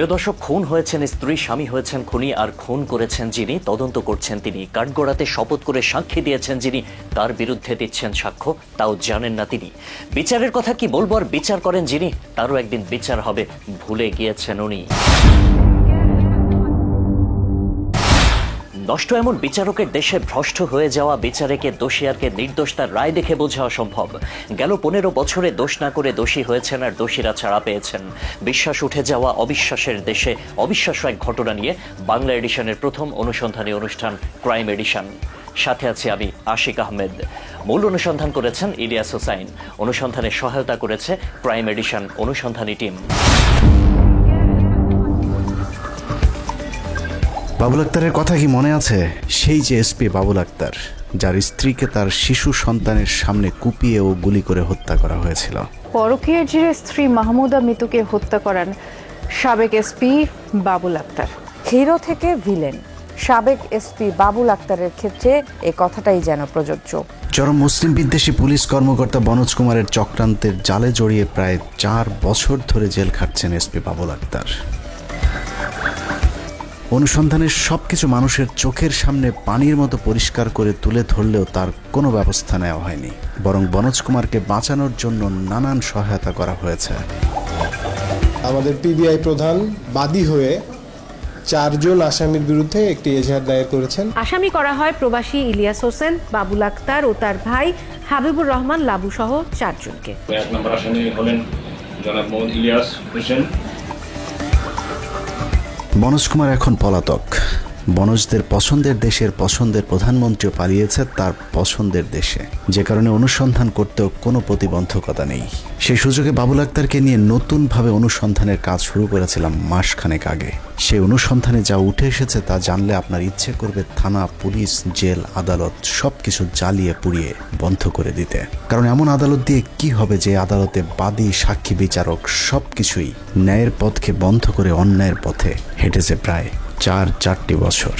প্রিয় দর্শক, খুন হয়েছেন স্ত্রী, স্বামী হয়েছেন খুনি, আর খুন করেছেন যিনি, তদন্ত করছেন তিনি। কাঠগড়াতে শপথ করে সাক্ষী দিয়েছেন যিনি, তার বিরুদ্ধে দিচ্ছেন সাক্ষ্য, তাও জানেন না তিনি। বিচারের কথা কি বলব আর বিচার করেন যিনি, তারও একদিন বিচার হবে, ভুলে গিয়েছেন উনি। নষ্ট এমন বিচারকের দেশে ভ্রষ্ট হয়ে যাওয়া বিচারেকে দোষী আরকে নির্দোষ তার রায় দেখে বোঝা অসম্ভব। গেল পনেরো বছরে দোষ না করে দোষী হয়েছেন আর দোষীরা ছাড়া পেয়েছেন। বিশ্বাস উঠে যাওয়া অবিশ্বাসের দেশে অবিশ্বাস্য এক ঘটনা নিয়ে বাংলা এডিশনের প্রথম অনুসন্ধানী অনুষ্ঠান ক্রাইম এডিশন। সাথে আছি আমি আশিক আহমেদ। মূল অনুসন্ধান করেছেন ইলিয়াস হোসাইন। অনুসন্ধানে সহায়তা করেছে ক্রাইম এডিশন অনুসন্ধানী টিম। বাবুল আক্তারের কথা কি মনে আছে? সেই যে এসপি বাবুল আক্তার যার স্ত্রীকে তার শিশু সন্তানের সামনে কুপিয়ে ও গুলি করে হত্যা করা হয়েছিল। পরকীয়ার জেরে স্ত্রী মাহমুদা মিতুকে হত্যা করেন সাবেক এসপি বাবুল আক্তার। হিরো থেকে ভিলেন সাবেক এসপি বাবুল আক্তারের ক্ষেত্রে এ কথাটাই যেন প্রযোজ্য। চরম মুসলিম বিদ্বেষী পুলিশ কর্মকর্তা বনোজ কুমারের চক্রান্তের জালে জড়িয়ে প্রায় চার বছর ধরে জেল খাটছেন এসপি বাবুল আক্তার। অনুসন্ধানের সবকিছু মানুষের চোখের সামনে পানির মতো পরিষ্কার করে তুলে ধরলেও তার কোনো ব্যবস্থা নেওয়া হয়নি। বরং বনোজ কুমারকে বাঁচানোর জন্য নানান সহায়তা করা হয়েছে। আমাদের পিবিআই প্রধান বাদী হয়ে চারজন আসামির বিরুদ্ধে একটি এজাহার দায়ের করেছেন। আসামি করা হয় প্রবাসী ইলিয়াস হোসেন বাবুল আক্তার ও তার ভাই হাবিবুর রহমান লাবু সহ চারজনকে। এক নম্বর আসামি হলেন জনাব মোহাম্মদ ইলিয়াস হোসেন। বনোজ কুমার এখন পলাতক। বনজদের পছন্দের দেশের পছন্দের প্রধানমন্ত্রীও পালিয়েছে তার পছন্দের দেশে। যে কারণে অনুসন্ধান করতেও কোনো প্রতিবন্ধকতা নেই। সেই সুযোগে বাবুল আক্তারকে নিয়ে নতুনভাবে অনুসন্ধানের কাজ শুরু করেছিলাম মাসখানেক আগে। সেই অনুসন্ধানে যা উঠে এসেছে তা জানলে আপনার ইচ্ছে করবে থানা, পুলিশ, জেল, আদালত সব কিছু জ্বালিয়ে পুড়িয়ে বন্ধ করে দিতে। কারণ এমন আদালত দিয়ে কি হবে যে আদালতে বাদী, সাক্ষী, বিচারক সব কিছুই ন্যায়ের পথকে বন্ধ করে অন্যায়ের পথে হেঁটেছে প্রায় চার চারটি বছর।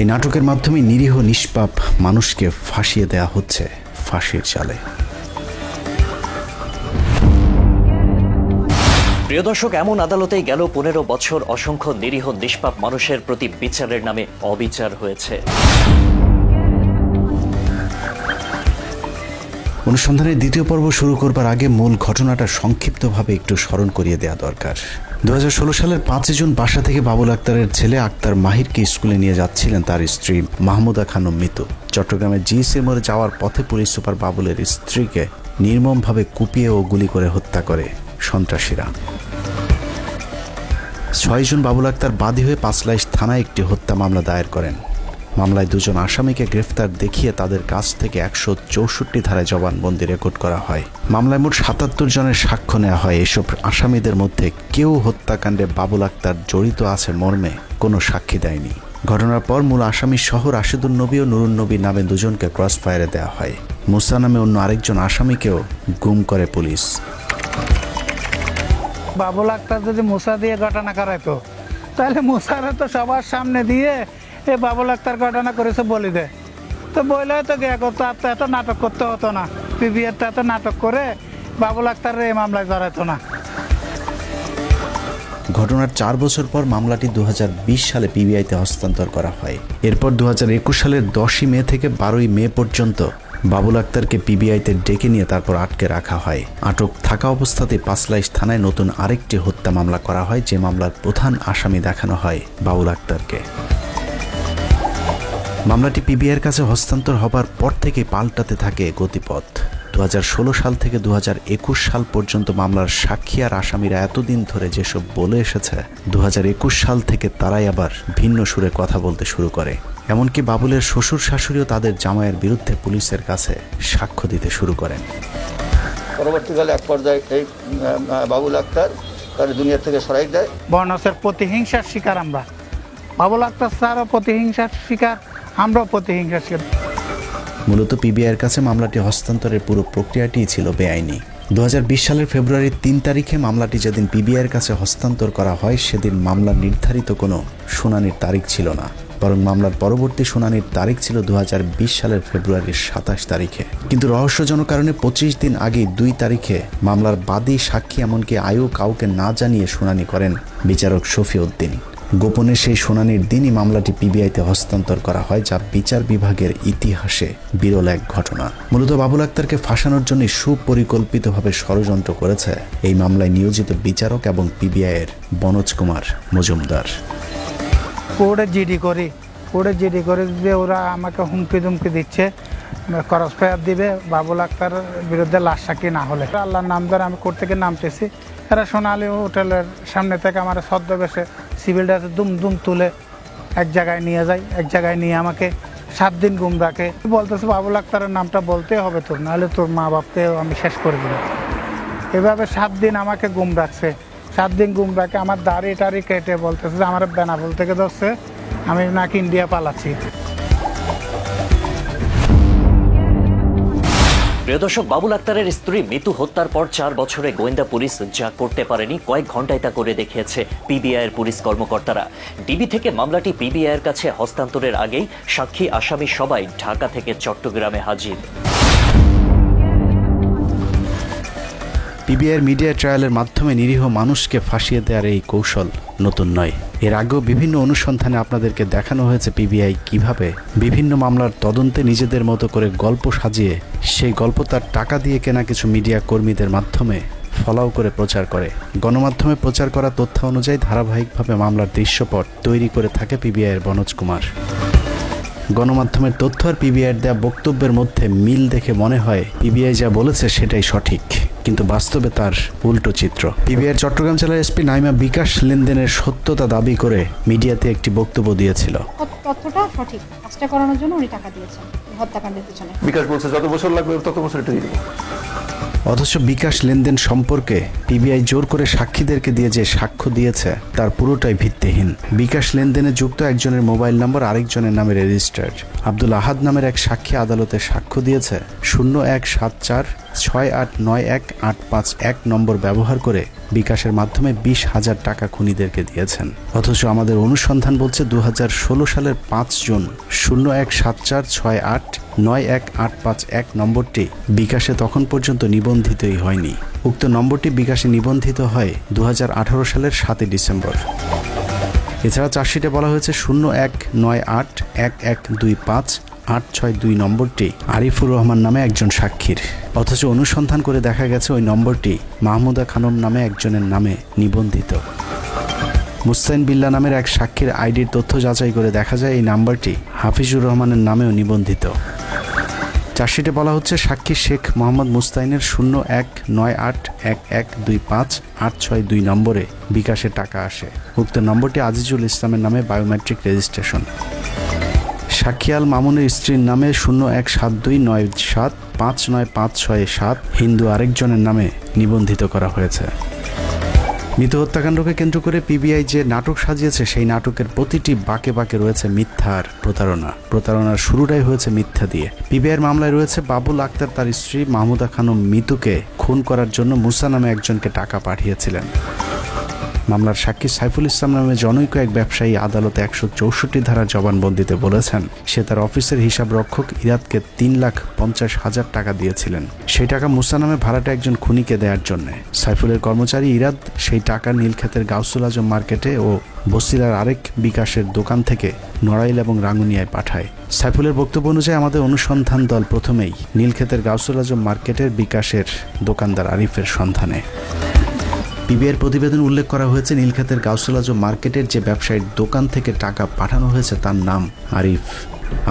এই নাটকের মাধ্যমে নিরীহ নিষ্পাপ মানুষকে ফাঁসিয়ে দেয়া হচ্ছে ফাঁসির চালে। প্রিয় দর্শক এমন আদালতেই গেল পনেরো বছর অসংখ্য নিরীহ নিষ্পাপ মানুষের প্রতি বিচারের নামে অবিচার হয়েছে। অনুসন্ধানের দ্বিতীয় পর্ব শুরু করবার আগে মূল ঘটনাটা সংক্ষিপ্তভাবে একটু স্মরণ করিয়ে দেওয়া দরকার। দু হাজার ষোলো সালের পাঁচই জুন বাসা থেকে বাবুল আক্তারের ছেলে আক্তার মাহিরকে স্কুলে নিয়ে যাচ্ছিলেন তার স্ত্রী মাহমুদা খানম মৃত। চট্টগ্রামে জিএসএ মোড়ে যাওয়ার পথে পুলিশ সুপার বাবুলের স্ত্রীকে নির্মমভাবে কুপিয়ে ও গুলি করে হত্যা করে সন্ত্রাসীরা। ছয় জুন বাবুল আক্তার বাদী হয়ে পাঁচলাইশ থানায় একটি হত্যা মামলা দায়ের করেন। মামলায় দুজন আসামিকে গ্রেফতার দেখিয়ে তাদের কাছ থেকে একশো চৌষট্টি ধারায় জবানবন্দি রেকর্ড করা হয়। মামলায় মোট সাতাত্তর জনের সাক্ষ্য নেওয়া হয়। এসব আসামিদের মধ্যে কেউ হত্যাকাণ্ডে বাবুল আক্তার জড়িত আছে মর্মে কোনো সাক্ষী দেয়নি। ঘটনার পর মূল আসামি সহ রাশেদুল নবী ও নুরুন নবী নামে দুজনকে ক্রস ফায়ারে দেওয়া হয়। মুসা নামে অন্য আরেকজন আসামিকেও গুম করে পুলিশ। বাবুল আক্তার যদি মুসা দিয়ে ঘটনা করাইতো, তাহলে মুসারে তো সবার সামনে দিয়ে এ বাবুল আক্তার ঘটনা করেছে বলি দে। তো বইলে তো গিয়ে করতো আর তো এত নাটক করতে হতো না। পিবিআরটা এত নাটক করে বাবুল আক্তার এই মামলায় জড়াইতো না। ঘটনার চার বছর পর মামলাটি দুহাজার বিশ সালে পিবিআইতে হস্তান্তর করা হয়। এরপর দুহাজার একুশ সালের দশই মে থেকে বারোই মে পর্যন্ত বাবুল আক্তারকে পিবিআইতে ডেকে নিয়ে তারপর আটকে রাখা হয়। আটক থাকা অবস্থাতে পাঁচলাইশ থানায় নতুন আরেকটি হত্যা মামলা করা হয়, যে মামলার প্রধান আসামি দেখানো হয় বাবুল আক্তারকে। মামলাটি পিবিআইয়ের কাছে হস্তান্তর হবার পর থেকে পাল্টাতে থাকে গতিপথ। দুহাজার ষোলো সাল থেকে দুহাজার একুশ সাল পর্যন্ত মামলার সাক্ষী আর আসামিরা এতদিন ধরে যেসব বলে এসেছে দু হাজার একুশ সাল থেকে তারাই আবার ভিন্ন সুরে কথা বলতে শুরু করে। এমনকি বাবুলের শ্বশুর শাশুড়িও তাদের জামাইয়ের বিরুদ্ধে পুলিশের কাছে সাক্ষ্য দিতে শুরু করেন। পরবর্তীকালে এক পর্যায়ে এই বাবুল আক্তার তার দুনিয়া থেকে সরাই দেয়। বর্ণসের প্রতিহিংসার শিকার আমরা। বাবুল আক্তার স্যারও প্রতিহিংসার শিকার। আমরাও প্রতিহিংসার শিকার মূলত পিবিআইয়ের কাছে মামলাটি হস্তান্তরের পুরো প্রক্রিয়াটিই ছিল বেআইনি। দু হাজার বিশ সালের ফেব্রুয়ারির তিন তারিখে মামলাটি যেদিন পিবিআইয়ের কাছে হস্তান্তর করা হয়, সেদিন মামলার নির্ধারিত কোনো শুনানির তারিখ ছিল না। বরং মামলার পরবর্তী শুনানির তারিখ ছিল দু হাজার বিশ সালের ফেব্রুয়ারির সাতাশ তারিখে। কিন্তু রহস্যজনক কারণে পঁচিশ দিন আগে দুই তারিখে মামলার বাদী সাক্ষী এমনকি আয়ু কাউকে না জানিয়ে শুনানি করেন বিচারক শফিউদ্দিন। গোপনে সেই শুনানির দিনই মামলাটি পিবিআইতে হস্তান্তর করা হয়, যা বিচার বিভাগের ইতিহাসে বিরল এক ঘটনা। মূলত বাবুল আক্তারকে ফাঁসানোর জন্য সুপরিকল্পিতভাবে ষড়যন্ত্র করেছে এই মামলায় নিয়োজিত বিচারক এবং পিবিআইয়ের বনোজ কুমার মজুমদার। কোর্টে জিডি করি কোর্টে জিডি করে যে ওরা আমাকে হুমকি দুমকি দিচ্ছে ক্রস দিবে, বাবুল আক্তার বিরুদ্ধে লাশ সাক্ষী না হলে। আল্লাহর নাম ধরে আমি কোর্ট থেকে নামতেছি। এরা সোনালী হোটেলের সামনে থেকে আমার ছদ্মবেশে সিভিল দুম দুম তুলে এক জায়গায় নিয়ে যায়, এক জায়গায় নিয়ে আমাকে সাত দিন গুম রাখে। বলতেছে বাবুল আক্তারের নামটা বলতে হবে তোর, নাহলে তোর মা বাপকে আমি শেষ করে দেবো এভাবে সাত দিন আমাকে গুম রাখছে। সাত দিন গুম রাখে, আমার দাড়ি টাড়ি কেটে বলতেছে যে, আমার বেনাপোল থেকে ধরছে, আমি নাকি ইন্ডিয়া পালাচ্ছি। প্রিয় দর্শক, বাবুল আক্তারের স্ত্রী মিতু হত্যার পর চার বছরে গোয়েন্দা পুলিশ যা করতে পারেনি, কয়েক ঘন্টায় তা করে দেখিয়েছে পিবিআইয়ের পুলিশ কর্মকর্তারা। ডিবি থেকে মামলাটি পিবিআইয়ের কাছে হস্তান্তরের আগেই সাক্ষী আসামি সবাই ঢাকা থেকে চট্টগ্রামে হাজির। পিবিআইয়ের মিডিয়া ট্রায়ালের মাধ্যমে নিরীহ মানুষকে ফাঁসিয়ে দেওয়ার এই কৌশল নতুন নয়। এর আগেও বিভিন্ন অনুসন্ধানে আপনাদেরকে দেখানো হয়েছে পিবিআই কীভাবে বিভিন্ন মামলার তদন্তে নিজেদের মতো করে গল্প সাজিয়ে সেই গল্প তার টাকা দিয়ে কেনা কিছু মিডিয়া কর্মীদের মাধ্যমে ফলাও করে প্রচার করে। গণমাধ্যমে প্রচার করা তথ্য অনুযায়ী ধারাবাহিকভাবে মামলার দৃশ্যপট তৈরি করে থাকে পিবিআইয়ের বনোজ কুমার। গণমাধ্যমের তথ্য আর পিবিআইয়ের দেওয়া বক্তব্যের মধ্যে মিল দেখে মনে হয় পিবিআই যা বলেছে সেটাই সঠিক। কিন্তু বাস্তবে তার উল্টো চিত্র। পিবিআইয়ের চট্টগ্রাম জেলার এসপি নাইমা বিকাশ লেনদেনের সত্যতা দাবি করে মিডিয়াতে একটি বক্তব্য দিয়েছিল। তথ্যটা সঠিক। কাজটা করানোর জন্য উনি টাকা দিয়েছেন। হত্যাকাণ্ডের পিছনে। বিকাশ বলছে যত বছর লাগবে তত বছর এটা দিয়ে অথচ বিকাশ লেনদেন সম্পর্কে পিবিআই জোর করে সাক্ষীদেরকে দিয়ে যে সাক্ষ্য দিয়েছে তার পুরোটাই ভিত্তিহীন। বিকাশ লেনদেনে যুক্ত একজনের মোবাইল নম্বর আরেকজনের নামে রেজিস্টার্ড আব্দুল আহাদ নামের এক সাক্ষী আদালতে সাক্ষ্য দিয়েছে শূন্য এক সাত চার ছয় আট নয় এক আট পাঁচ এক নম্বর ব্যবহার করে বিকাশের মাধ্যমে বিশ হাজার টাকা খুনিদেরকে দিয়েছেন। অথচ আমাদের অনুসন্ধান বলছে দু হাজার ষোলো সালের পাঁচ জুন শূন্য এক সাত চার ছয় আট নয় এক আট পাঁচ এক নম্বরটি বিকাশে তখন পর্যন্ত নিবন্ধিতই হয়নি। উক্ত নম্বরটি বিকাশে নিবন্ধিত হয় দু হাজার আঠারো সালের সাতই ডিসেম্বর। এছাড়া চার্জশিটে বলা হয়েছে শূন্য এক নয় আট এক এক দুই পাঁচ আট ছয় দুই নম্বরটি আরিফুর রহমান নামে একজন সাক্ষীর। অথচ অনুসন্ধান করে দেখা গেছে ওই নম্বরটি মাহমুদা খানম নামে একজনের নামে নিবন্ধিত। মুস্তাইন বিল্লা নামের এক সাক্ষীর আইডির তথ্য যাচাই করে দেখা যায় এই নাম্বারটি হাফিজুর রহমানের নামেও নিবন্ধিত। চার্জশিটে বলা হচ্ছে সাক্ষী শেখ মোহাম্মদ মুস্তাইনের শূন্য এক নয় আট এক এক দুই পাঁচ আট ছয় দুই নম্বরে বিকাশে টাকা আসে। উক্ত নম্বরটি আজিজুল ইসলামের নামে বায়োমেট্রিক রেজিস্ট্রেশন। সাক্ষিয়াল মামুনের স্ত্রীর নামে শূন্য এক সাত দুই নয় সাত পাঁচ নয় পাঁচ ছয় সাত হিন্দু আরেকজনের নামে নিবন্ধিত করা হয়েছে। মৃত হত্যাকাণ্ডকে কেন্দ্র করে পিবিআই যে নাটক সাজিয়েছে, সেই নাটকের প্রতিটি বাঁকে বাঁকে রয়েছে মিথ্যার প্রতারণা। প্রতারণার শুরুটাই হয়েছে মিথ্যা দিয়ে। পিবিআইয়ের মামলায় রয়েছে বাবুল আক্তার, তার স্ত্রী মাহমুদা খানম মিতুকে খুন করার জন্য মুসা নামে একজনকে টাকা পাঠিয়েছিলেন। মামলার সাক্ষী সাইফুল ইসলাম নামে জনৈক এক ব্যবসায়ী আদালতে একশো চৌষট্টি ধারা জবানবন্দিতে বলেছেন, সে তার অফিসের হিসাব রক্ষক ইরাদকে তিন লাখ পঞ্চাশ হাজার টাকা দিয়েছিলেন। সেই টাকা মুসা নামে ভাড়াটা একজন খুনিকে দেওয়ার জন্য। সাইফুলের কর্মচারী ইরাদ সেই টাকা নীলক্ষেতের গাউসুল আজম মার্কেটে ও বসিলার আরেক বিকাশের দোকান থেকে নড়াইল এবং রাঙ্গুনিয়ায় পাঠায়। সাইফুলের বক্তব্য অনুযায়ী আমাদের অনুসন্ধান দল প্রথমেই নীলক্ষেতের গাউসুল আজম মার্কেটের বিকাশের দোকানদার আরিফের সন্ধানে। পিবিআইয়ের প্রতিবেদন উল্লেখ করা হয়েছে, নীলক্ষেতের গাউসলাজ মার্কেটের যে ব্যবসায়ীর দোকান থেকে টাকা পাঠানো হয়েছে তার নাম আরিফ।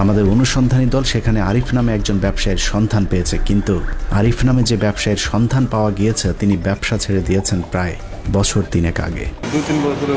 আমাদের অনুসন্ধানী দল সেখানে আরিফ নামে একজন ব্যবসায়ীর সন্ধান পেয়েছে, কিন্তু আরিফ নামে যে ব্যবসায়ীর সন্ধান পাওয়া গিয়েছে, তিনি ব্যবসা ছেড়ে দিয়েছেন প্রায় বছর তিনেক আগে। তিন বছর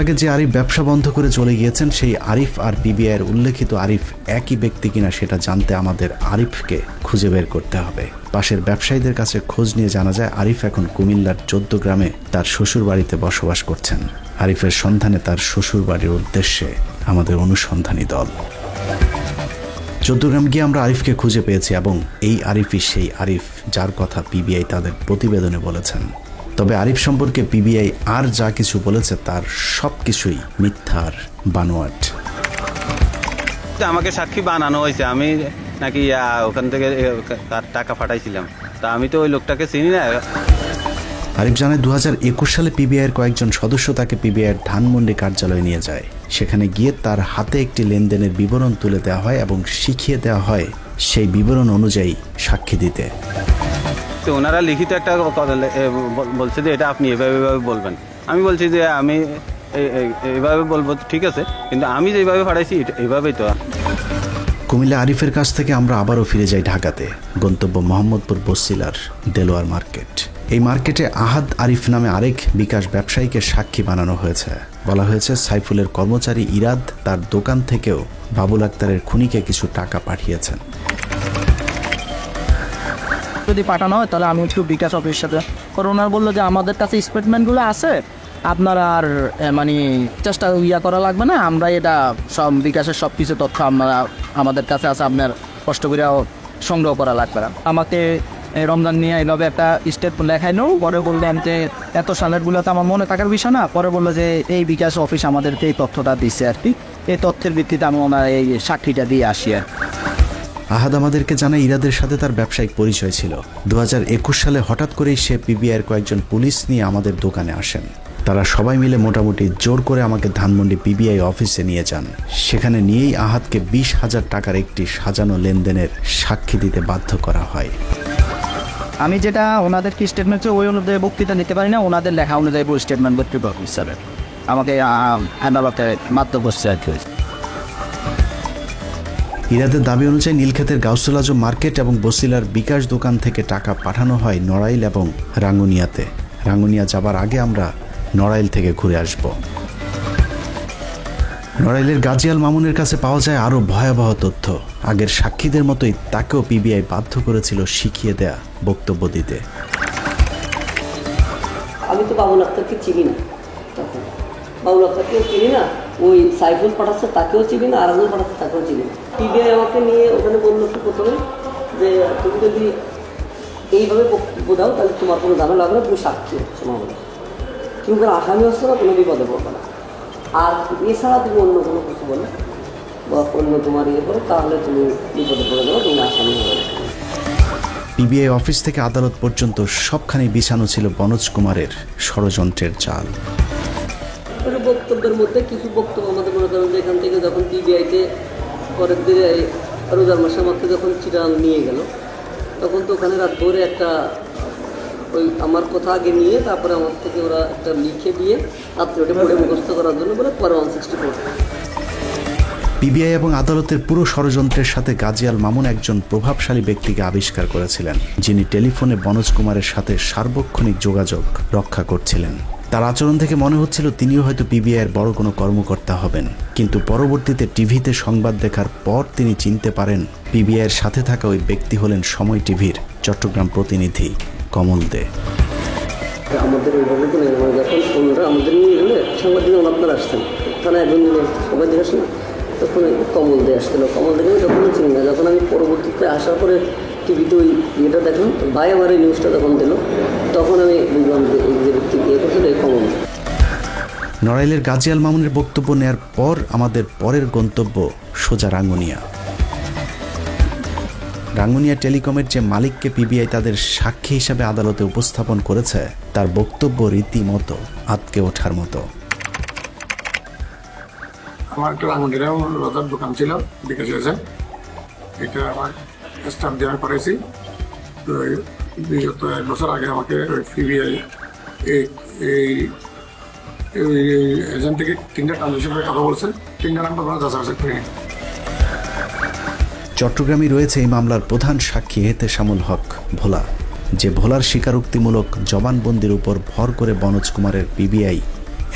আগে যে আরিফ ব্যবসা বন্ধ করে চলে গিয়েছেন, সেই আরিফ আর পিবিআইয়ের উল্লেখিত আরিফ একই ব্যক্তি কিনা সেটা জানতে আমাদের আরিফকে খুঁজে বের করতে হবে। পাশের ব্যবসায়ীদের কাছে খোঁজ নিয়ে জানা যায়, আরিফ এখন কুমিল্লার চোদ্দ গ্রামে তার শ্বশুর বাড়িতে বসবাস করছেন। আরিফের সন্ধানে তার শ্বশুর বাড়ির উদ্দেশ্যে আমাদের অনুসন্ধানী দল। চৌদ্দগ্রাম গিয়ে আমরা আরিফকে খুঁজে পেয়েছি এবং এই আরিফই সেই আরিফ যার কথা পিবিআই তাদের প্রতিবেদনে বলেছেন। তবে আরিফ সম্পর্কে পিবিআই আর যা কিছু বলেছে তার সব কিছুই মিথ্যার বানোয়াট। আমাকে সাক্ষী বানানো হয়েছে আমি নাকি ওখান থেকে তার টাকা পাঠাইছিলাম। তা আমি তো ওই লোকটাকে চিনি না। আরিফ জানায় দু হাজার একুশ সালে পিবিআইয়ের কয়েকজন সদস্য তাকে পিবিআইয়ের ধানমন্ডি কার্যালয়ে নিয়ে যায়। সেখানে গিয়ে তার হাতে একটি লেনদেনের বিবরণ তুলে দেওয়া হয় এবং শিখিয়ে দেওয়া হয় সেই বিবরণ অনুযায়ী সাক্ষী দিতে। তো ওনারা লিখিত একটা কথা বলছে যে এটা আপনি এভাবে এভাবে বলবেন। আমি বলছি যে আমি এ- এ- এইভাবে বলব ঠিক আছে, কিন্তু আমি যেভাবে পাঠাইছি এইভাবেই তো। কুমিল্লা আরিফের কাছ থেকে আমরা আবারও ফিরে যাই ঢাকাতে। গন্তব্য মোহাম্মদপুর বসিলার দেলোয়ার মার্কেট। এই মার্কেটে আহাদ আরিফ নামে আরেক বিকাশ ব্যবসায়ীকে সাক্ষী বানানো হয়েছে। বলা হয়েছে, সাইফুলের কর্মচারী ইরাদ তার দোকান থেকেও বাবুল আক্তারের খুনিকে কিছু টাকা পাঠিয়েছেন। যদি পাঠানো হয়, তাহলে আমি একটু বিকাশ অফিসের সাথে। কারণ ওনার বলল যে আমাদের কাছে স্টেটমেন্টগুলো আছে, আপনারা আর মানে চেষ্টা ইয়া করা লাগবে না আমরা এটা সব বিকাশের সব কিছু তথ্য আপনারা আমাদের কাছে আছে, আপনার কষ্ট করে সংগ্রহ করা লাগবে না। আমাকে রমজান নিয়ে এইভাবে একটা লেখাই নেও, পরে বললেন যে এত সালেরগুলো তো আমার মনে থাকার বিষয় না, পরে বলল যে এই বিকাশ অফিস আমাদেরকে এই তথ্যটা দিচ্ছে আর কি। এই তথ্যের ভিত্তিতে আমি ওনার এই সাক্ষীটা দিয়ে আসি আর। আহাদ আমাদেরকে জানায়, ইরাদের সাথে তার ব্যবসায়িক পরিচয় ছিল। দু হাজার একুশ সালে হঠাৎ করেই সে পিবিআইয়ের কয়েকজন পুলিশ নিয়ে আমাদের দোকানে আসেন। তারা সবাই মিলে মোটামুটি জোর করে আমাকে ধানমন্ডি পিবিআই অফিসে নিয়ে যান। সেখানে নিয়েই আহাদকে বিশ হাজার টাকার একটি সাজানো লেনদেনের সাক্ষী দিতে বাধ্য করা হয়। আমি যেটা ওনাদের কি স্টেটমেন্ট ওই অনুযায়ী বক্তৃতা নিতে পারি না, ওনাদের লেখা অনুযায়ী স্টেটমেন্ট পারব স্যারের আমাকে আদালতে মাত্র বসছে আর কি ইরাদের দাবি অনুযায়ী নীলক্ষেতের গাউসুল আজম মার্কেট এবং বসিলার বিকাশ দোকান থেকে টাকা পাঠানো হয় নড়াইল এবং রাঙ্গুনিয়াতে। রাঙ্গুনিয়া যাবার আগে আমরা নড়াইল থেকে ঘুরে আসব। নড়াইলের গাজিয়াল মামুনের কাছে পাওয়া যায় আরও ভয়াবহ তথ্য। আগের সাক্ষীদের মতোই তাকেও পিবিআই বাধ্য করেছিল শিখিয়ে দেয়া বক্তব্য দিতে। আমি তো বাবুল আক্তারকে চিনি না। বাবুল আক্তারকেও চিনি না? ওই সাইফুল পাঠাচ্ছে, তাকেও চিনি না, আরামুল পাঠাচ্ছে, তাকেও চিনি না। টিভিআই আমাকে নিয়ে ওখানে বলল কি প্রথমে যে, তুমি যদি এইভাবে বক্তব্য দাও তাহলে তোমার কোনো দামে লাগবে না, তুমি সাক্ষী হচ্ছে মামলা। তুমি কোনো আসামি হচ্ছে না, কোনো বিপদে পড়বে না। আর এছাড়া তুমি অন্য কোনো কিছু বলো, বা অন্য তোমার ইয়ে করো, তাহলে তুমি বিপদে পড়ে যাবে, তুমি আসামি হবে না পিবিআই অফিস থেকে আদালত পর্যন্ত সবখানে বিছানো ছিল বনোজ কুমারের ষড়যন্ত্রের ওই বক্তব্যের মধ্যে কিছু বক্তব্য আমাদের মনে করেন যে এখান থেকে যখন পিবিআইতে পরের দিনে রোজার মাসে আমাকে যখন চিরাং নিয়ে গেল, তখন তো ওখানে রাত ভোরে একটা ওই আমার কথা আগে নিয়ে তারপরে আমার থেকে ওরা একটা লিখে দিয়ে রাত্রে ওটা পড়ে মুখস্থ করার জন্য বলে পরে ওয়ান সিক্সটি ফোর পিবিআই এবং আদালতের পুরো ষড়যন্ত্রের সাথে গাজিয়াল মামুন একজন প্রভাবশালী ব্যক্তিকে আবিষ্কার করেছিলেন, যিনি টেলিফোনে বনোজ কুমারের সাথে সার্বক্ষণিক যোগাযোগ রক্ষা করছিলেন। তার আচরণ থেকে মনে হচ্ছিল তিনিও হয়তো পিবিআইয়ের বড় কোনো কর্মকর্তা হবেন। কিন্তু পরবর্তীতে টিভিতে সংবাদ দেখার পর তিনি চিনতে পারেন পিবিআইয়ের সাথে থাকা ওই ব্যক্তি হলেন সময় টিভির চট্টগ্রাম প্রতিনিধি কমল দে। আমাদের যখন ওনারা আমাদের নিয়ে গেলে সাংবাদিক আপনার আসতেন তারা একজন তখন কমল দে আসছিল। কমল দেখে তখন চিনি না যখন আমি পরবর্তীতে আসার পরে টিভিতে ওই ইয়েটা দেখলাম ভাই আমার এই নিউজটা যখন দিল তখন আমি বুঝলাম যে এই যে ব্যক্তি ইয়ে করছিল এই কমল নড়াইলের গাজিয়াল মামুনের বক্তব্য নেয়ার পর আমাদের পরের গন্তব্য সোজা রাঙ্গুনিয়া। রাঙ্গুনিয়া টেলিকমের যে মালিককে পিবিআই তাদের সাক্ষী হিসাবে আদালতে উপস্থাপন করেছে তার বক্তব্য রীতিমতো আতকে ওঠার মতো। আমার একটা রাঙ্গুনিরা রোজার দোকান ছিল বিকাশ হয়েছে এটা আমার স্টাফ দিয়ে আমি তো বিগত এক বছর আগে আমাকে সিবিআই এই এজেন্ট থেকে তিনটা ট্রানজেকশনের কথা বলছে। তিনটা নাম্বার কোনো যাচাই করিনি। চট্টগ্রামে রয়েছে এই মামলার প্রধান সাক্ষী হেতে শামুল হক ভোলা, যে ভোলার স্বীকারোক্তিমূলক জবানবন্দির উপর ভর করে বনোজ কুমারের পিবিআই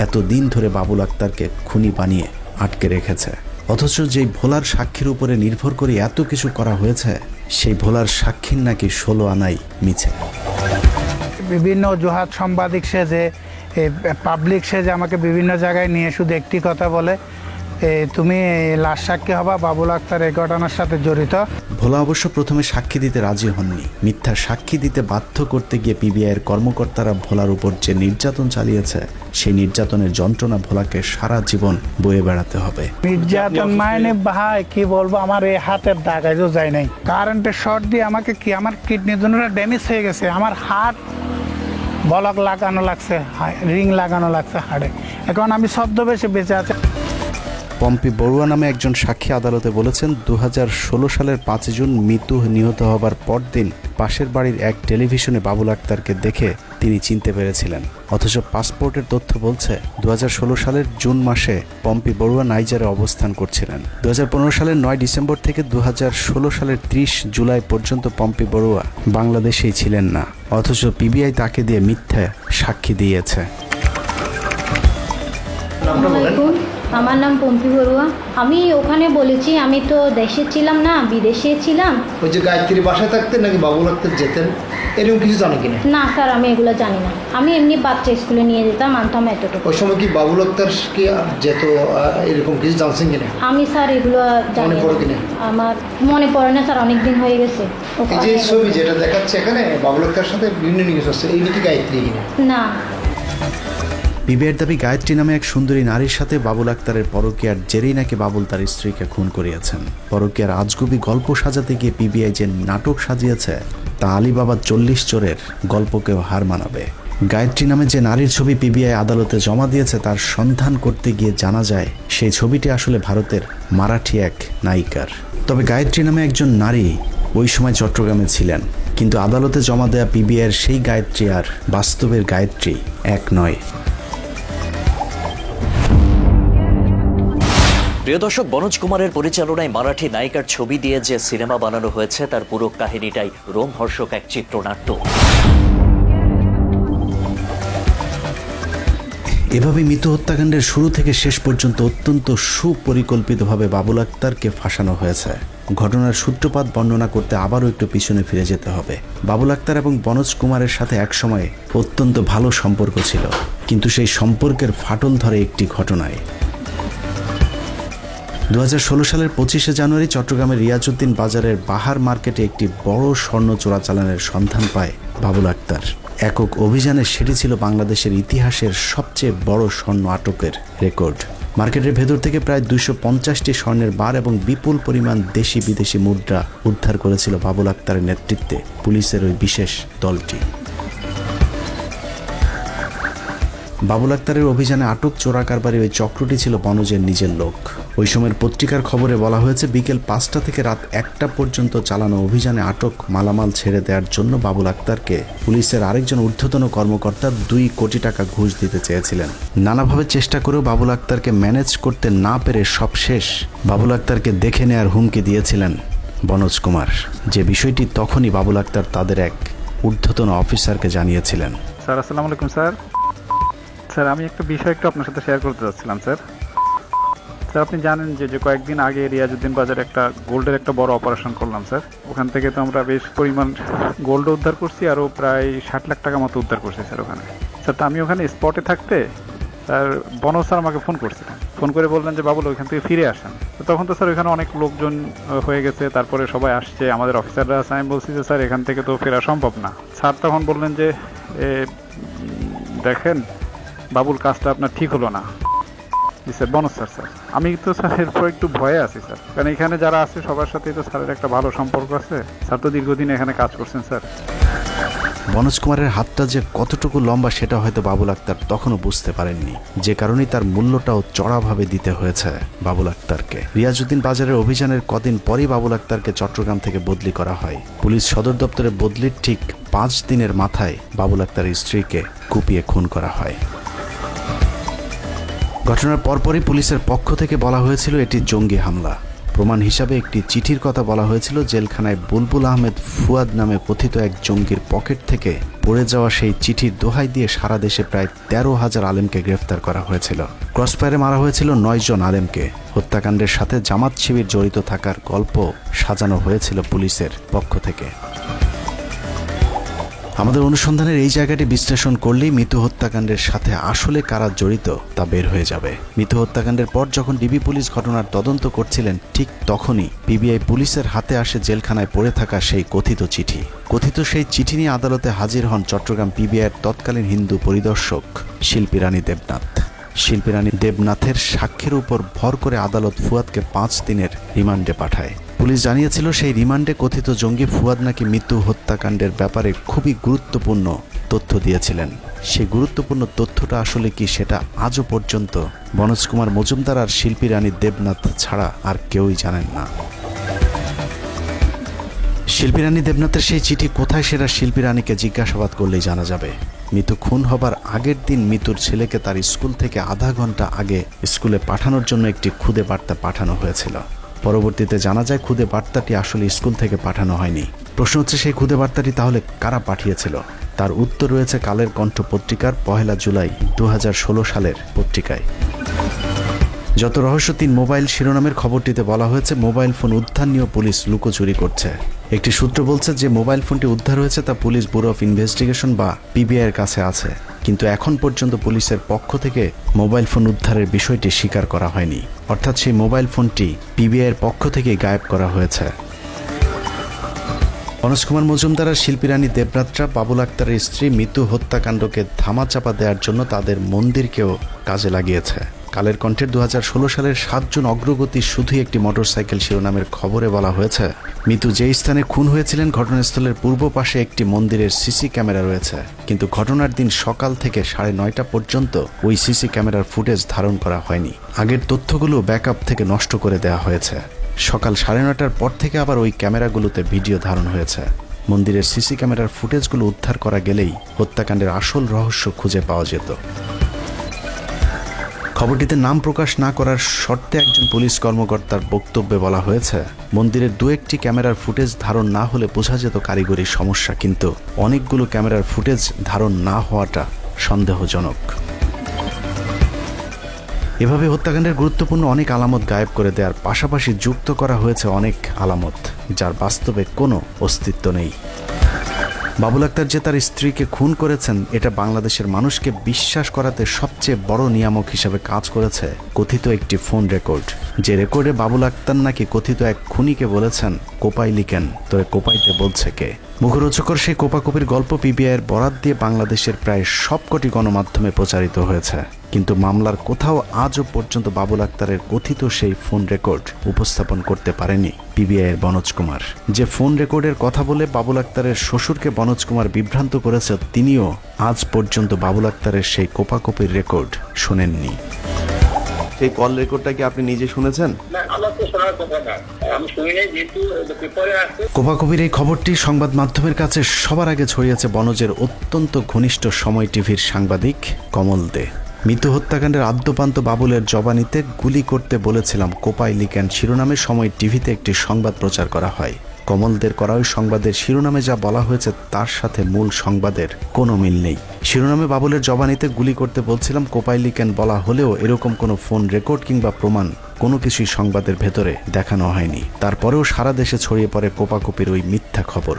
এতদিন ধরে বাবুল আক্তারকে খুনি বানিয়ে আটকে রেখেছে। অথচ যেই ভোলার সাক্ষীর উপরে নির্ভর করে এত কিছু করা হয়েছে সেই ভোলার সাক্ষীর নাকি ষোলো আনাই মিছে। বিভিন্ন অজুহাত সাংবাদিক সেজে পাবলিক সেজে আমাকে বিভিন্ন জায়গায় নিয়ে শুধু একটি কথা বলে তুমি লাশ সাক্ষী হবা বাবুল আক্তার এই ঘটনার সাথে জড়িত। ভোলা অবশ্য প্রথমে সাক্ষী দিতে রাজি হননি। মিথ্যা সাক্ষী দিতে বাধ্য করতে গিয়ে পিবিআইয়ের কর্মকর্তারা ভোলার উপর যে নির্যাতন চালিয়েছে সেই নির্যাতনের যন্ত্রণা ভোলাকে সারা জীবন বয়ে বেড়াতে হবে। নির্যাতন মাইনে ভাই কি বলব আমার এই হাতের দাগাইও যায় নাই। কারেন্টের শর্ট দিয়ে আমাকে কি আমার কিডনি জন্য ড্যামেজ হয়ে গেছে আমার হাত বলক লাগানো লাগছে রিং লাগানো লাগছে হাড়ে। এখন আমি ছদ্মবেশে বেঁচে আছি। পম্পি বড়ুয়া নামে একজন সাক্ষী আদালতে বলেছেন দু হাজার ষোলো সালের পাঁচ জুন মিতু নিহত হবার পরদিন পাশের বাড়ির এক টেলিভিশনে বাবুল আক্তারকে দেখে তিনি চিনতে পেরেছিলেন। অথচ পাসপোর্টের তথ্য বলছে দু হাজার ষোলো সালের জুন মাসে পম্পি বড়ুয়া নাইজারে অবস্থান করছিলেন। দু হাজার পনেরো সালের নয় ডিসেম্বর থেকে দু হাজার ষোলো সালের ত্রিশ জুলাই পর্যন্ত পম্পি বড়ুয়া বাংলাদেশেই ছিলেন না, অথচ পিবিআই তাকে দিয়ে মিথ্যা সাক্ষী দিয়েছে। আমার নাম পম্পি বড়ুয়া আমি ওখানে বলেছি আমি তো দেশে ছিলাম না বিদেশে ছিলাম। ওই যে গায়ত্রী বাসায় থাকতেন নাকি বাবুল আক্তার যেতেন? এরকম কিছু জানো কিনা? না স্যার আমি এগুলো জানি না। আমি এমনি বাচ্চা স্কুলে নিয়ে যেতাম আনতাম এতটুকু। ওই সময় কি বাবুল কি যেত এরকম কিছু জানছেন কিনা? আমি স্যার এগুলো জানি মনে পড়ে না। কিনা? আমার মনে পড়ে না স্যার অনেক দিন হয়ে গেছে। এই যে ছবি যেটা দেখাচ্ছে এখানে বাবুল আক্তার সাথে বিভিন্ন নিউজ হচ্ছে এই নাকি গায়ত্রী কিনা? না। বিবের দাবি, গায়ত্রী নামে এক সুন্দরী নারীর সাথে বাবুল আক্তারের পরকীয়ার জেরেই নাকি বাবুল তার স্ত্রীকে খুন করিয়েছেন। পরকীয়ার আজগুবি গল্প সাজাতে গিয়ে পিবিআই যে নাটক সাজিয়েছে, তা আলিবাবা চল্লিশ চোরের গল্পকেও হার মানাবে। গায়ত্রী নামে যে নারীর ছবি পিবিআই আদালতে জমা দিয়েছে, তার সন্ধান করতে গিয়ে জানা যায়, সেই ছবিটি আসলে ভারতের মারাঠি এক নায়িকার। তবে গায়ত্রী নামে একজন নারী ওই সময় চট্টগ্রামে ছিলেন, কিন্তু আদালতে জমা দেয়া পিবিআইয়ের সেই গায়ত্রী আর বাস্তবের গায়ত্রী এক নয়। প্রিয় দর্শক বনোজ কুমারের পরিচালনায় মারাঠি নায়িকার ছবি দিয়ে যে সিনেমা বানানো হয়েছে, তার পুরো কাহিনীটাই রোমহর্ষক এক চিত্রনাট্য। এভাবে মৃত হত্যাকাণ্ডের শুরু থেকে শেষ পর্যন্ত অত্যন্ত সুপরিকল্পিতভাবে বাবুল আক্তারকে ফাঁসানো হয়েছে। ঘটনার সূত্রপাত বর্ণনা করতে আবারও একটু পিছনে ফিরে যেতে হবে। বাবুল আক্তার এবং বনোজ কুমারের সাথে একসময় অত্যন্ত ভালো সম্পর্ক ছিল। কিন্তু সেই সম্পর্কের ফাটল ধরে একটি ঘটনায়। দু হাজার ষোলো সালের পঁচিশে জানুয়ারি চট্টগ্রামের রিয়াজউদ্দিন বাজারের বাহার মার্কেটে একটি বড় স্বর্ণ চোরাচালানের সন্ধান পায় বাবুল আক্তার। একক অভিযানে সেটি ছিল বাংলাদেশের ইতিহাসের সবচেয়ে বড় স্বর্ণ আটকের রেকর্ড। মার্কেটের ভেতর থেকে প্রায় দুইশো পঞ্চাশটি স্বর্ণের বার এবং বিপুল পরিমাণ দেশি বিদেশি মুদ্রা উদ্ধার করেছিল বাবুল আক্তারের নেতৃত্বে পুলিশের ওই বিশেষ দলটি। বাবুল আক্তারের অভিযানে আটক চোরা কারবারি ওই চক্রটি ছিল বনজের নিজের লোক। ওই সময়ের পত্রিকার খবরে বলা হয়েছে, বিকেল পাঁচটা থেকে রাত একটা পর্যন্ত চালানো অভিযানে আটক মালামাল ছেড়ে দেওয়ার জন্য বাবুল আক্তারকে পুলিশের আরেকজন ঊর্ধ্বতন কর্মকর্তা দুই কোটি টাকা ঘুষ দিতে চেয়েছিলেন। নানাভাবে চেষ্টা করেও বাবুল আক্তারকে ম্যানেজ করতে না পেরে সব শেষ বাবুল আক্তারকে দেখে নেয়ার হুমকি দিয়েছিলেন বনোজ কুমার। যে বিষয়টি তখনই বাবুল আক্তার তাদের এক ঊর্ধ্বতন অফিসারকে জানিয়েছিলেন। স্যার, আসসালামু আলাইকুম, স্যার। স্যার, আমি একটা বিষয় একটু আপনার সাথে শেয়ার করতে চাচ্ছিলাম, স্যার। স্যার, আপনি জানেন যে যে কয়েকদিন আগে রিয়াজউদ্দিন বাজারে একটা গোল্ডের একটা বড় অপারেশন করলাম, স্যার। ওখান থেকে তো আমরা বেশ পরিমাণ গোল্ড উদ্ধার করছি, আরও প্রায় ষাট লাখ টাকা মতো উদ্ধার করছি, স্যার, ওখানে। স্যার, তো আমি ওখানে স্পটে থাকতে, স্যার, বনজ স্যার আমাকে ফোন করছিলেন ফোন করে বললেন যে, বাবুল, ওইখান থেকে ফিরে আসেন। তো তখন তো, স্যার, ওইখানে অনেক লোকজন হয়ে গেছে। তারপরে সবাই আসছে। আমাদের অফিসাররা আছে আমি বলছি যে, স্যার, এখান থেকে তো ফেরা সম্ভব না। স্যার তখন বললেন যে দেখেন বাবুল, কাজটা আপনার ঠিক হলো না। Sir, Banaj sir sir. আমি তো স্যার এরপর একটু ভয়ে আছি, স্যার। কারণ এখানে যারা আছে, সবার সাথেই তো স্যারের একটা ভালো সম্পর্ক আছে। স্যার তো দীর্ঘদিন এখানে কাজ করছেন, স্যার। বনোজ কুমারের হাতটা যে কতটুকু লম্বা, সেটা হয়তো বাবুল আক্তার তখনও বুঝতে পারেননি। যে কারণেই তার মূল্যটাও চড়াভাবে দিতে হয়েছে বাবুল আক্তারকে। রিয়াজউদ্দিন বাজারের অভিযানের কদিন পরই বাবুল আক্তারকে চট্টগ্রাম থেকে বদলি করা হয়। পুলিশ সদর দপ্তরে বদলির ঠিক পাঁচ দিনের মাথায় বাবুল আক্তারের স্ত্রীকে কুপিয়ে খুন করা হয়। ঘটনার পরপরই পুলিশের পক্ষ থেকে বলা হয়েছিল এটি জঙ্গি হামলা। প্রমাণ হিসাবে একটি চিঠির কথা বলা হয়েছিল জেলখানায় বুলবুল আহমেদ ফুয়াদ নামে কথিত এক জঙ্গির পকেট থেকে পড়ে যাওয়া সেই চিঠির দোহাই দিয়ে সারা দেশে প্রায় তেরো হাজার আলেমকে গ্রেফতার করা হয়েছিল। ক্রসফায়ারে মারা হয়েছিল নয় জন আলেমকে। হত্যাকাণ্ডের সাথে জামাত শিবির জড়িত থাকার গল্প সাজানো হয়েছিল পুলিশের পক্ষ থেকে। আমাদের অনুসন্ধানের এই জায়গাটি বিশ্লেষণ করলেই মৃত্যু হত্যাকাণ্ডের সাথে আসলে কারা জড়িত তা বের হয়ে যাবে। মৃত্যু হত্যাকাণ্ডের পর যখন ডিবি পুলিশ ঘটনার তদন্ত করছিলেন, ঠিক তখনই পিবিআই পুলিশের হাতে আসে জেলখানায় পড়ে থাকা সেই কথিত চিঠি। কথিত সেই চিঠি নিয়ে আদালতে হাজির হন চট্টগ্রাম পিবিআইয়ের তৎকালীন হিন্দু পরিদর্শক শিল্পী রানী দেবনাথ। শিল্পী রানী দেবনাথের সাক্ষ্যের উপর ভর করে আদালত ফুয়াদকে পাঁচ দিনের রিমান্ডে পাঠায়। পুলিশ জানিয়েছিল সেই রিমান্ডে কথিত জঙ্গি ফুয়াদ নাকি মৃত্যু হত্যাকাণ্ডের ব্যাপারে খুবই গুরুত্বপূর্ণ তথ্য দিয়েছিলেন। সেই গুরুত্বপূর্ণ তথ্যটা আসলে কি সেটা আজও পর্যন্ত মনোজ কুমার মজুমদার আর শিল্পী রানী দেবনাথ ছাড়া আর কেউই জানেন না। শিল্পী রানী দেবনাথের সেই চিঠি কোথায় সেরা শিল্পী রানীকে জিজ্ঞাসাবাদ করলেই জানা যাবে। মিতু খুন হবার আগের দিন মিতুর ছেলেকে তার স্কুল থেকে আধা ঘণ্টা আগে স্কুলে পাঠানোর জন্য একটি খুদে বার্তা পাঠানো হয়েছিল। পরবর্তীতে জানা যায় খুদে বার্তাটি আসলে স্কুল থেকে পাঠানো হয়নি। প্রশ্ন হচ্ছে, সেই খুদে বার্তাটি তাহলে কারা পাঠিয়েছিল? তার উত্তর রয়েছে কালের কণ্ঠ পত্রিকার পহেলা জুলাই দু হাজার ষোলো সালের পত্রিকায়। যত রহস্য, তিন মোবাইল শিরোনামের খবরটিতে বলা হয়েছে, মোবাইল ফোন উদ্ধার নিয়েও পুলিশ লুকোচুরি করছে। একটি সূত্র বলছে যে মোবাইল ফোনটি উদ্ধার হয়েছে তা পুলিশ ব্যুরো অফ ইনভেস্টিগেশন বা পিবিআই এর কাছে আছে। কিন্তু এখন পর্যন্ত পুলিশের পক্ষ থেকে মোবাইল ফোন উদ্ধারের বিষয়টি স্বীকার করা হয়নি। অর্থাৎ সেই মোবাইল ফোনটি পিবিআই এর পক্ষ থেকে গায়েব করা হয়েছে। মনোজ কুমার মজুমদার আর শিল্পী রানী দেবরাত্রা, বাবুল আক্তারের স্ত্রী মৃত্যু হত্যাকাণ্ডকে ধামাচাপা দেওয়ার জন্য তাদের মন্দিরকেও কাজে লাগিয়েছে। কালের কণ্ঠের দু হাজার ষোলো সালের সাতজন অগ্রগতি শুধুই একটি মোটরসাইকেল শিরোনামের খবরে বলা হয়েছে। মিতু যে স্থানে খুন হয়েছিলেন, ঘটনাস্থলের পূর্ব পাশে একটি মন্দিরের সিসি ক্যামেরা রয়েছে। কিন্তু ঘটনার দিন সকাল থেকে সাড়ে নয়টা পর্যন্ত ওই সিসি ক্যামেরার ফুটেজ ধারণ করা হয়নি। আগের তথ্যগুলো ব্যাকআপ থেকে নষ্ট করে দেওয়া হয়েছে। সকাল সাড়ে নটার পর থেকে আবার ওই ক্যামেরাগুলোতে ভিডিও ধারণ হয়েছে। মন্দিরের সিসি ক্যামেরার ফুটেজগুলো উদ্ধার করা গেলেই হত্যাকাণ্ডের আসল রহস্য খুঁজে পাওয়া যেত। খবরটিতে নাম প্রকাশ না করার শর্তে একজন পুলিশ কর্মকর্তার বক্তব্যে বলা হয়েছে, মন্দিরের দু একটি ক্যামেরার ফুটেজ ধারণ না হলে বোঝা যেত কারিগরি সমস্যা, কিন্তু অনেকগুলো ক্যামেরার ফুটেজ ধারণ না হওয়াটা সন্দেহজনক। এভাবে হত্যাকাণ্ডের গুরুত্বপূর্ণ অনেক আলামত গায়েব করে দেওয়ার পাশাপাশি যুক্ত করা হয়েছে অনেক আলামত, যার বাস্তবে কোনো অস্তিত্ব নেই। বাবুল আক্তার যে তার স্ত্রীকে খুন করেছেন, এটা বাংলাদেশের মানুষকে বিশ্বাস করাতে সবচেয়ে বড় নিয়ামক হিসেবে কাজ করেছে কথিত একটি ফোন রেকর্ড। যে রেকর্ডে বাবুল আক্তার নাকি কথিত এক খুনিকে বলেছেন, কোপাই লিখেন। তোরে কোপাইতে বলছে কে? মুখরোচকর সেই কোপাকপির গল্প পিবিআইয়ের বরাত দিয়ে বাংলাদেশের প্রায় সবকটি গণমাধ্যমে প্রচারিত হয়েছে। কিন্তু মামলার কোথাও আজও পর্যন্ত বাবুল আক্তারের কথিত সেই ফোন রেকর্ড উপস্থাপন করতে পারেনি পিবিআইয়ের বনজ কুমার। যে ফোন রেকর্ডের কথা বলে বাবুল আক্তারের শ্বশুরকে বনজ কুমার বিভ্রান্ত করেছে তিনিও আজ পর্যন্ত বাবুল আক্তারের সেই কোপাকপির রেকর্ড শোনেননি। সেই কল রেকর্ডটা কি আপনি নিজে শুনেছেন? কোপাকপির এই খবরটি সংবাদ মাধ্যমের কাছে সবার আগে ছড়িয়েছে বনজের অত্যন্ত ঘনিষ্ঠ সময় টিভির সাংবাদিক কমল দে। মৃত্যু হত্যাকাণ্ডের আদ্যপান্ত বাবুলের জবানিতে গুলি করতে বলেছিলাম কোপাই লিকেন শিরোনামে সময় টিভিতে একটি সংবাদ প্রচার করা হয়। কমলদের করা ওই সংবাদের শিরোনামে যা বলা হয়েছে তার সাথে মূল সংবাদের কোনো মিল নেই। শিরোনামে বাবুলের জবানিতে গুলি করতে বলছিলাম কোপাই লিকেন বলা হলেও এরকম কোনো ফোন রেকর্ড কিংবা প্রমাণ কোনো কিছুই সংবাদের ভেতরে দেখানো হয়নি। তারপরেও সারা দেশে ছড়িয়ে পড়ে কোপাকুপির ওই মিথ্যা খবর।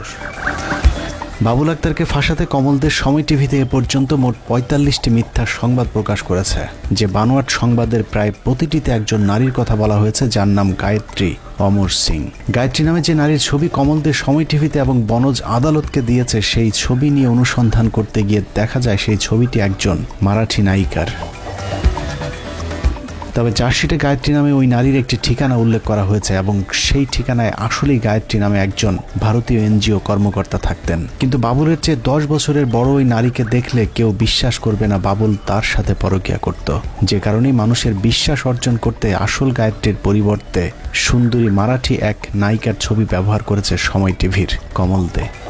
বাবুল আক্তারকে ফাঁসাতে কমলদের সময় টিভিতে এ পর্যন্ত মোট পঁয়তাল্লিশটি মিথ্যা সংবাদ প্রকাশ করেছে, যে বানোয়াট সংবাদের প্রায় প্রতিটিতে একজন নারীর কথা বলা হয়েছে যার নাম গায়ত্রী অমর সিং। গায়ত্রী নামে যে নারীর ছবি কমলদের সময় টিভিতে এবং বনজ আদালতকে দিয়েছে, সেই ছবি নিয়ে অনুসন্ধান করতে গিয়ে দেখা যায় সেই ছবিটি একজন মারাঠি নায়িকার। তবে চার্জশিটে গায়ত্রী নামে ওই নারীর একটি ঠিকানা উল্লেখ করা হয়েছে এবং সেই ঠিকানায় আসলেই গায়ত্রী নামে একজন ভারতীয় এনজিও কর্মকর্তা থাকতেন। কিন্তু বাবুলের চেয়ে দশ বছরের বড় ওই নারীকে দেখলে কেউ বিশ্বাস করবে না বাবুল তার সাথে পরকিয়া করত। যে কারণেই মানুষের বিশ্বাস অর্জন করতে আসল গায়ত্রীর পরিবর্তে সুন্দরী মারাঠি এক নায়িকার ছবি ব্যবহার করেছে সময় টিভির কমল দে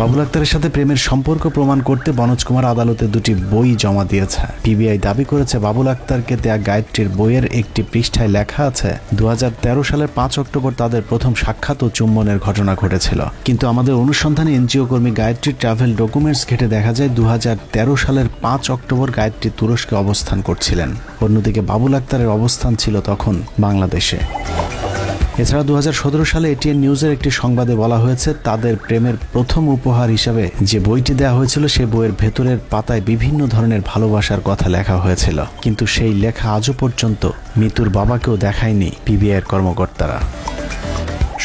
বাবুল আক্তারের সাথে প্রেমের সম্পর্ক প্রমাণ করতে বনজ কুমার আদালতে দুটি বই জমা দিয়েছে। পিবিআই দাবি করেছে, বাবুল আক্তারকে দেয়া গায়ত্রীর বইয়ের একটি পৃষ্ঠায় লেখা আছে দু হাজার তেরো সালের পাঁচ অক্টোবর তাদের প্রথম সাক্ষাৎ ও চুম্বনের ঘটনা ঘটেছিল। কিন্তু আমাদের অনুসন্ধানে এনজিও কর্মী গায়ত্রী ট্রাভেল ডকুমেন্টস ঘেটে দেখা যায় দু হাজার তেরো সালের পাঁচ অক্টোবর গায়ত্রী তুরস্কে অবস্থান করছিলেন। অন্যদিকে বাবুল আক্তারের অবস্থান ছিল তখন বাংলাদেশে। এছাড়া দু হাজার সতেরো সালে এটিএন নিউজের একটি সংবাদে বলা হয়েছে, তাদের প্রেমের প্রথম উপহার হিসাবে যে বইটি দেওয়া হয়েছিল, সে বইয়ের ভেতরের পাতায় বিভিন্ন ধরনের ভালোবাসার কথা লেখা হয়েছিল। কিন্তু সেই লেখা আজও পর্যন্ত মিতুর বাবাকেও দেখায়নি পিবিআইয়ের কর্মকর্তারা।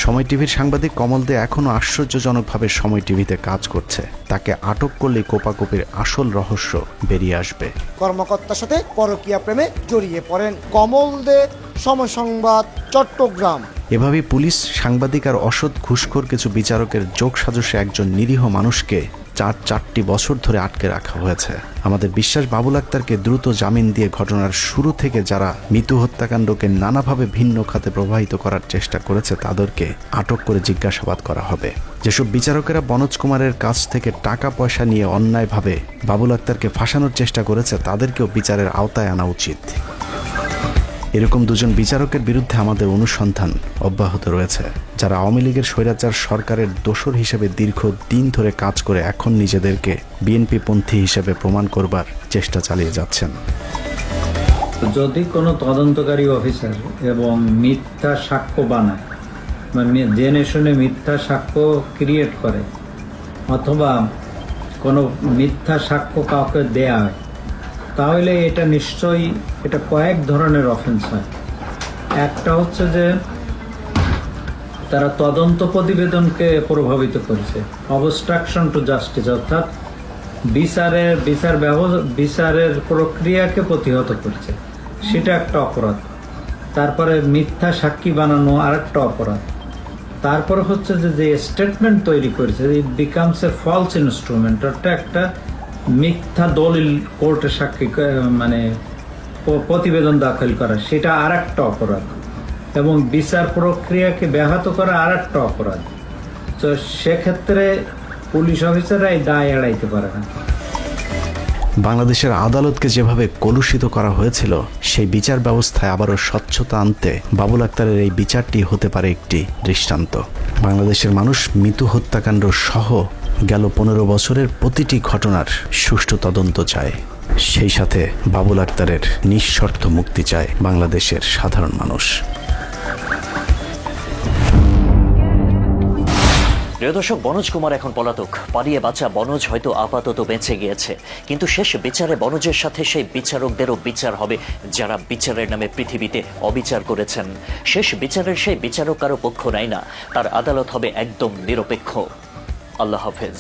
সময় টিভির সাংবাদিক কমল দে এখনও আশ্চর্যজনকভাবে সময় টিভিতে কাজ করছে। তাকে আটক করলে কোপাকোপির আসল রহস্য বেরিয়ে আসবে। কর্মকর্তার সাথে পরকীয়া প্রেমে জড়িয়ে পড়েন কমল দে। সময় সংবাদ চট্টগ্রাম। এভাবে পুলিশ সাংবাদিক আর অসৎ ঘুষখোর কিছু বিচারকের যোগ সাজসে একজন নিরীহ মানুষকে চার চারটি বছর ধরে আটকে রাখা হয়েছে। আমাদের বিশ্বাস বাবুল আক্তারকে দ্রুত জামিন দিয়ে ঘটনার শুরু থেকে যারা মৃত্যু হত্যাকাণ্ডকে নানাভাবে ভিন্ন খাতে প্রবাহিত করার চেষ্টা করেছে, তাদেরকে আটক করে জিজ্ঞাসাবাদ করা হবে। যেসব বিচারকেরা বনোজ কুমারের কাছ থেকে টাকা পয়সা নিয়ে অন্যায়ভাবে বাবুল আক্তারকে ফাঁসানোর চেষ্টা করেছে, তাদেরকেও বিচারের আওতায় আনা উচিত। এরকম দুজন বিচারকের বিরুদ্ধে আমাদের অনুসন্ধান অব্যাহত রয়েছে, যারা আওয়ামী লীগের স্বৈরাচার সরকারের দোষর হিসেবে দীর্ঘ দিন ধরে কাজ করে এখন নিজেদেরকে বিএনপি পন্থী হিসেবে প্রমাণ করবার চেষ্টা চালিয়ে যাচ্ছেন। যদি কোনো তদন্তকারী অফিসার এবং মিথ্যা সাক্ষ্য বানায় মানে জেনে শুনে মিথ্যা সাক্ষ্য ক্রিয়েট করে, অথবা কোনো মিথ্যা সাক্ষ্য কাউকে দেয়া হয় তাহলে এটা নিশ্চয়ই, এটা কয়েক ধরনের অফেন্স হয়। একটা হচ্ছে যে, তারা তদন্ত প্রতিবেদনকে প্রভাবিত করেছে। অবস্ট্রাকশন টু জাস্টিস অর্থাৎ বিচারের বিচার বিচারের প্রক্রিয়াকে প্রতিহত করছে। সেটা একটা অপরাধ। তারপরে মিথ্যা সাক্ষী বানানো আরেকটা অপরাধ। তারপরে হচ্ছে যে যে স্টেটমেন্ট তৈরি করেছে it becomes a false instrument একটা মিথ্যা দলিল কোর্টে সাক্ষী মানে প্রতিবেদন দাখিল করা, সেটা আর একটা অপরাধ। এবং বিচার প্রক্রিয়াকে ব্যাহত করা আর একটা অপরাধ। তো সেক্ষেত্রে পুলিশ অফিসাররা এই দায় এড়াইতে পারে না। বাংলাদেশের আদালতকে যেভাবে কলুষিত করা হয়েছিল, সেই বিচার ব্যবস্থায় আবারও স্বচ্ছতা আনতে বাবুল আক্তারের এই বিচারটি হতে পারে একটি দৃষ্টান্ত। বাংলাদেশের মানুষ মিতু হত্যাকাণ্ড সহ গেল পনেরো বছরের প্রতিটি ঘটনার সুষ্ঠু তদন্ত চায়। সেই সাথে বাবুল আক্তারের নিঃশর্ত মুক্তি চায় বাংলাদেশের সাধারণ মানুষ। প্রিয় দর্শক, বনজ কুমার এখন পলাতক। পালিয়ে বাঁচা বনজ হয়তো আপাতত বেঁচে গিয়েছে। কিন্তু শেষ বিচারে বনজের সাথে সেই বিচারকদেরও বিচার হবে, যারা বিচারের নামে পৃথিবীতে অবিচার করেছেন। শেষ বিচারের সেই বিচারক কারও পক্ষ নেয় না, তার আদালত হবে একদম নিরপেক্ষ। আল্লাহ হাফেজ